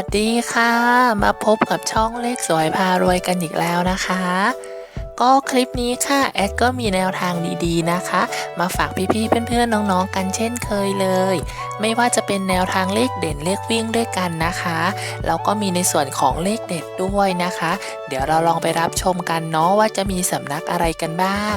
วัสดีค่ะ มาพบกับช่องเลขสวยพารวยกันอีกแล้วนะคะ ก็คลิปนี้ค่ะแอดก็มีแนวทางดีๆนะคะ มาฝากพี่ๆเพื่อนๆน้องๆกันเช่นเคยเลย ไม่ว่าจะเป็นแนวทางเลขเด่นเลขวิ่งด้วยกันนะคะแล้วก็มีในส่วนของเลขเด็ดด้วยนะคะ เดี๋ยวเราลองไปรับชมกันเนาะว่าจะมีสำนักอะไรกันบ้าง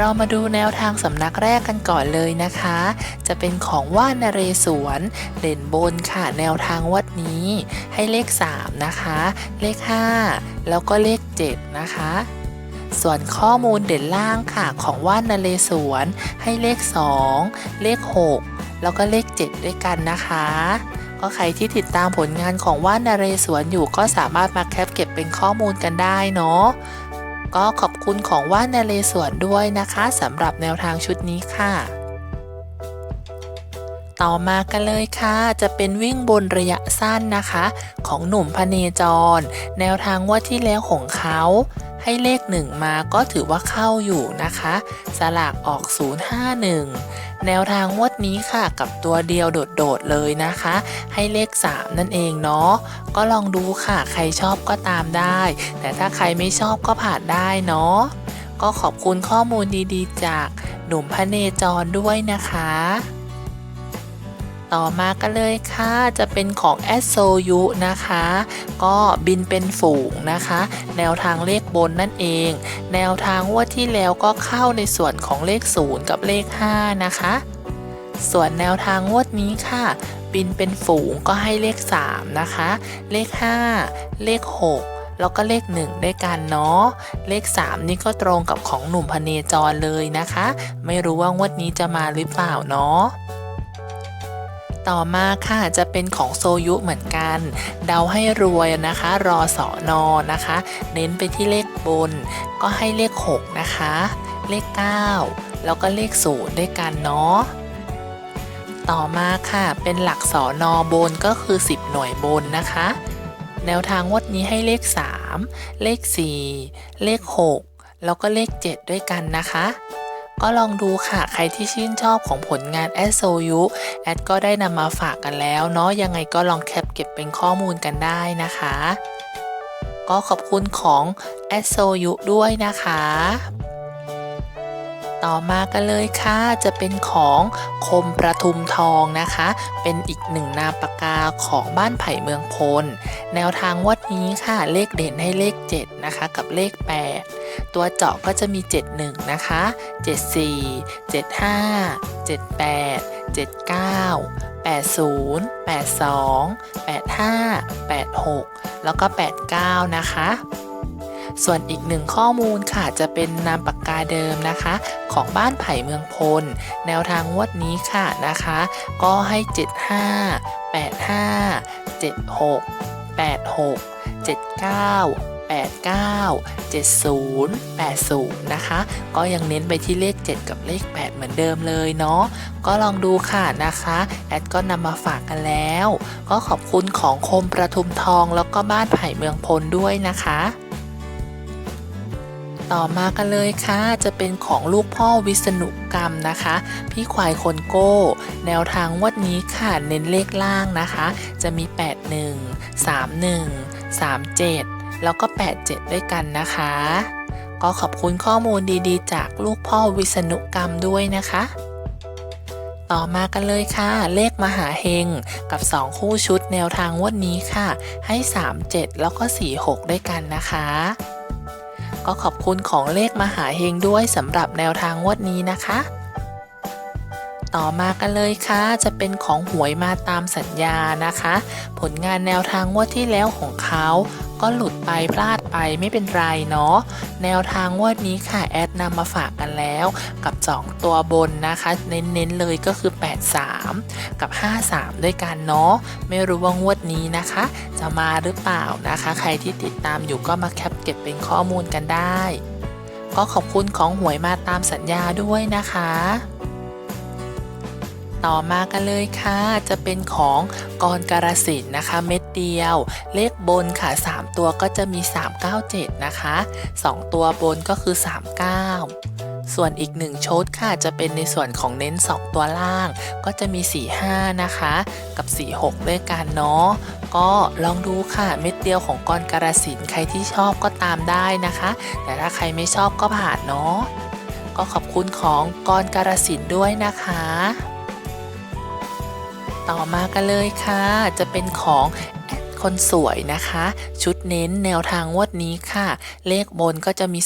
เรามาดูแนวทางสำนักแรกกันก่อนเลยนะคะ จะเป็นของว่านเรศวรเด่นบนค่ะแนวทางวัดนี้ ให้เลข 3 นะคะ เลข 5 แล้วก็เลข 7 นะคะส่วนข้อมูลเด่นล่างค่ะของว่านนเรศวรให้เลข 2 เลข 6 แล้วก็เลข 7 ด้วยกันนะคะ ก็ใครที่ติดตามผลงานของว่านนเรศวรอยู่ก็สามารถมาแคปเก็บเป็นข้อมูลกันได้เนาะ ก็ขอบคุณของว่านาเรสวนด้วยนะคะสำหรับแนวทางชุดนี้ค่ะ ต่อมากันเลยค่ะ จะเป็นวิ่งบนระยะสั้นนะคะ ของหนุ่มพเนจร แนวทางว่าที่แล้วของเขา ให้เลขหนึ่งมาก็ถือว่าเข้าอยู่นะคะ สลากออก 051 แนวทางงวดนี้ค่ะกับตัวเดียวโดดๆเลยนะคะ ให้เลข 3 นั่นเองเนาะก็ลองดูค่ะ ใครชอบก็ตามได้ แต่ถ้าใครไม่ชอบก็ผ่านได้เนาะก็ขอบคุณข้อมูลดีๆ จากหนุ่มพระเนจรด้วยนะคะ ต่อมากันเลยค่ะจะเป็นของแอสโซยุนะคะ ก็บินเป็นฝูงนะคะ แนวทางเลขบนนั่นเอง แนวทางว่าที่แล้วก็เข้าในส่วนของเลข 0 กับเลข 5 นะคะ ส่วนแนวทางงวดนี้ค่ะบินเป็นฝูงก็ให้เลข 3 นะคะ เลข 5 เลข 6แล้วก็เลข 1 ด้วยกันเนาะ เลข 3 นี่ก็ตรงกับของหนุ่มพเนจรเลยนะคะ ไม่รู้ว่างวดนี้จะมาหรือเปล่าเนาะ ต่อมาค่ะจะเป็นของโซยุเหมือนกัน เดาให้รวยนะคะ รอสอนอนะคะ เน้นไปที่เลขบน ก็ให้เลข 6 นะคะ เลข 9 แล้วก็เลข 0 ด้วยกันเนาะต่อมาค่ะ เป็นหลักสอนอบนก็คือ 10 หน่วยบนนะคะ แนวทางงวดนี้ให้เลข 3 เลข 4 เลข 6 แล้วก็เลข 7 ด้วยกันนะคะ ก็ลองดูค่ะ ใครที่ชื่นชอบของผลงานแอดโซยุแอดก็ได้นำมาฝากกันแล้วเนาะยังไงก็ลองแคปเก็บเป็นข้อมูลกันได้นะคะ ก็ขอบคุณของแอดโซยุด้วยนะคะ ต่อมากันเลยค่ะจะเป็นของคมประทุมทองนะคะ เป็นอีกหนึ่งนามปากกาของบ้านไผ่เมืองพล แนวทางวัดนี้ค่ะเลขเด่นให้เลข 7 นะคะ กับเลข 8 ตัวเจาะก็จะมี 71 นะคะ 74 75 78 79 80 82 85 86 แล้วก็ 89 นะคะ ส่วนอีกหนึ่งข้อมูลค่ะจะเป็นนามปากกาเดิมนะคะ ของบ้านไผ่เมืองพล แนวทางงวดนี้ค่ะนะคะ ก็ให้ 75 85 76 86 79 89 70 80 นะคะ ก็ยังเน้นไปที่เลข 7 กับเลข 8 เหมือนเดิมเลยเนาะก็ลองดูค่ะนะคะ แอดก็นำมาฝากกันแล้ว ก็ขอบคุณของคมประทุมทองแล้วก็บ้านไผ่เมืองพลด้วยนะคะต่อมากันเลยค่ะ จะเป็นของลูกพ่อวิษณุกรรมนะคะ พี่ควายคนโก้ แนวทางงวัดนี้ค่ะ เน้นเลขล่างนะคะ จะมี 81 31 37 แล้วก็ 87 ด้วยกันนะคะ ก็ขอบคุณข้อมูลดีๆ จากลูกพ่อวิษณุกรรมด้วยนะคะ ต่อมากันเลยค่ะ เลขมหาเฮงกับ 2 คู่ชุดแนวทางวดนี้ค่ะ ให้ 37 แล้วก็ 46 ด้วยกันนะคะก็ขอบคุณของเลขมหาเฮงด้วยสำหรับแนวทางวดนี้นะคะ ต่อมากันเลยค่ะ จะเป็นของหวยมาตามสัญญานะคะ ผลงานแนวทางงวดที่แล้วของเขา ก็หลุดไปพลาดไปไม่เป็นไรเนาะแนวทางงวดนี้ค่ะแอดนำมาฝากกันแล้ว กับ 2 ตัวบนนะคะ เน้นๆเลยก็คือ 83 กับ 53 ด้วยกันเนาะไม่รู้ว่างวดนี้นะคะ จะมาหรือเปล่านะคะ ใครที่ติดตามอยู่ก็มาแคปเก็บเป็นข้อมูลกันได้ ก็ขอบคุณของหวยมาตามสัญญาด้วยนะคะ ต่อมากันเลยค่ะ จะเป็นของกรการสินนะคะ เม็ดเดียว เลขบนค่ะ 3 ตัวก็จะมี 397 นะคะ 2 ตัวบนก็คือ 39 ส่วนอีก 1 ชุดค่ะ จะเป็นในส่วนของเน้น 2 ตัวล่าง ก็จะมี 45 นะคะ กับ 46 ด้วยกันเนาะก็ลองดูค่ะเม็ดเดียวของกรการสินใครที่ชอบก็ตามได้นะคะ แต่ถ้าใครไม่ชอบก็ผ่านเนาะก็ขอบคุณของกรการสินด้วยนะคะ ต่อมากันเลยค่ะ จะเป็นของแอดคนสวยนะคะ ชุดเน้นแนวทางวดนี้ค่ะ เลขบนก็จะมี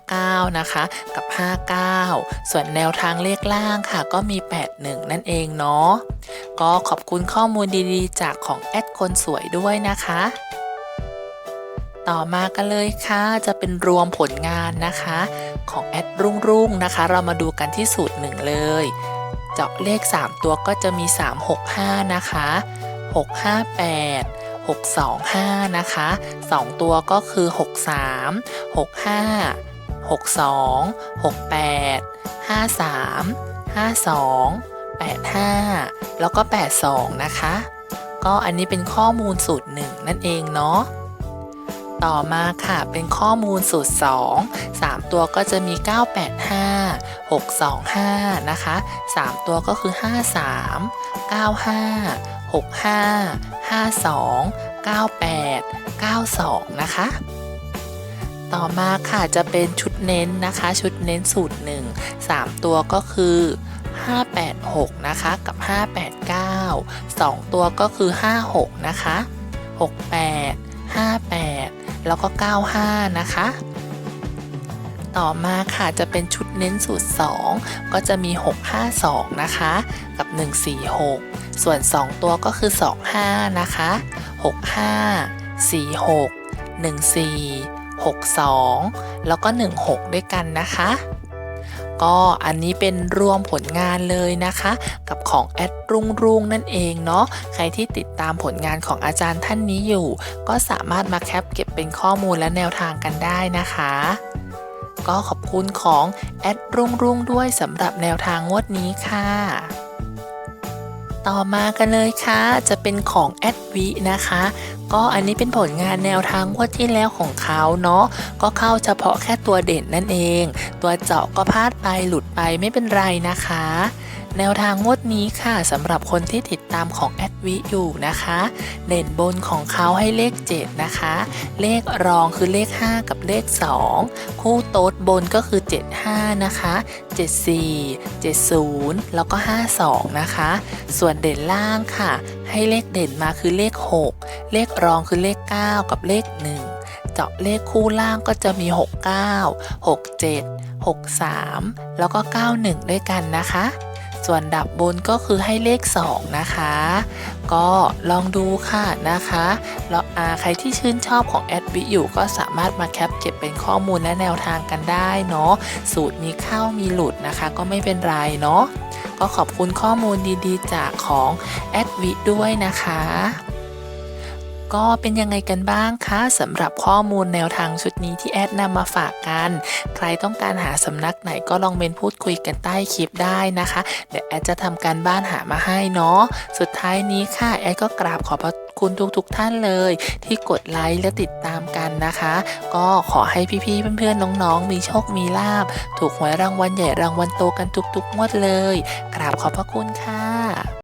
259 นะคะ กับ 59 ส่วนแนวทางเลขล่างค่ะ ก็มี 81 นั่นเองเนาะก็ขอบคุณข้อมูลดีๆ จากของแอดคนสวยด้วยนะคะต่อมากันเลยค่ะจะเป็นรวมผลงานนะคะ ของแอดรุ่งรุ่งๆนะคะ เรามาดูกันที่สูตรหนึ่งเลย เจาะเลข 3 ตัวก็จะมี 365 นะคะ 658 625 นะคะ 2 ตัวก็คือ 63 65 62 68 53 52 85 แล้วก็ 82 นะคะ ก็อันนี้เป็นข้อมูลสูตร1นั่นเองเนาะ ต่อมาค่ะเป็นข้อมูลสูตร 2 3 ตัวก็จะมี 985 625 นะคะ 3 ตัวก็คือ 53 95 65 52 98 92 นะคะต่อมาค่ะจะเป็นชุดเน้นนะคะ ชุดเน้นสูตร 1 3 ตัวก็คือ 586 นะคะกับ 589 2 ตัวก็คือ 56 นะคะ 68 58 แล้วก็ 95 นะคะ ต่อมาค่ะจะเป็นชุดเน้นสูตร 2 ก็จะมี 652 นะคะ กับ 146 ส่วน 2 ตัวก็คือ 25 นะคะ 65 46 14 62 แล้วก็ 16 ด้วยกันนะคะ ก็อันนี้เป็นรวมผลงานเลยนะคะ กับของแอดรุ่งรุ่งนั่นเองเนาะใครที่ติดตามผลงานของอาจารย์ท่านนี้อยู่ ก็สามารถมาแคปเก็บเป็นข้อมูลและแนวทางกันได้นะคะก็ขอบคุณของแอดรุ่งรุ่งด้วยสำหรับแนวทางงวดนี้ค่ะ ต่อมากันเลยค่ะ จะเป็นของแอดวินะคะ ก็อันนี้เป็นผลงานแนวทางงวดที่แล้วของเขาเนาะก็เข้าเฉพาะแค่ตัวเด่นนั่นเอง ตัวเจาะก็พลาดไปหลุดไปไม่เป็นไรนะคะ แนวทางงวดนี้ค่ะสำหรับคนที่ติดตามของแอดวิอยู่นะคะเด่นบนของเขาให้เลข 7 นะคะ เลขรองคือเลข 5 กับเลข 2 คู่โต๊ดบนก็คือ 75 นะคะ 74 70 แล้วก็ 52 นะคะ ส่วนเด่นล่างค่ะ ให้เลขเด่นมาคือเลข 6 เลขรองคือเลข 9 กับเลข 1 เจาะเลขคู่ล่างก็จะมี 69 67 63 แล้วก็ 91 ด้วยกันนะคะ ส่วนดับบนก็คือให้เลข 2 นะคะ ก็ลองดูค่ะนะคะแล้วอาใครที่ชื่นชอบของแอดวิอยู่ก็สามารถมาแคปเก็บเป็นข้อมูลและแนวทางกันได้เนาะสูตรมีเข้ามีหลุดนะคะ ก็ไม่เป็นไรเนาะก็ขอบคุณข้อมูลดีๆ จากของแอดวิด้วยนะคะ ก็เป็นยังไงกันบ้างคะสำหรับข้อมูลแนวทางชุดนี้ที่แอดนำมาฝากกัน ใครต้องการหาสำนักไหนก็ลองเมนพูดคุยกันใต้คลิปได้นะคะ เดี๋ยวแอดจะทำการบ้านหามาให้เนาะสุดท้ายนี้ค่ะแอดก็กราบขอบพระคุณทุกๆทท่านเลย ที่กดไลค์และติดตามกันนะคะ ก็ขอให้พี่ๆเพื่อนๆน้องๆ มีโชคมีลาบ ถูกหวยรางวัลใหญ่รางวัลโตกันทุกๆงวดเลย กราบขอบพระคุณค่ะ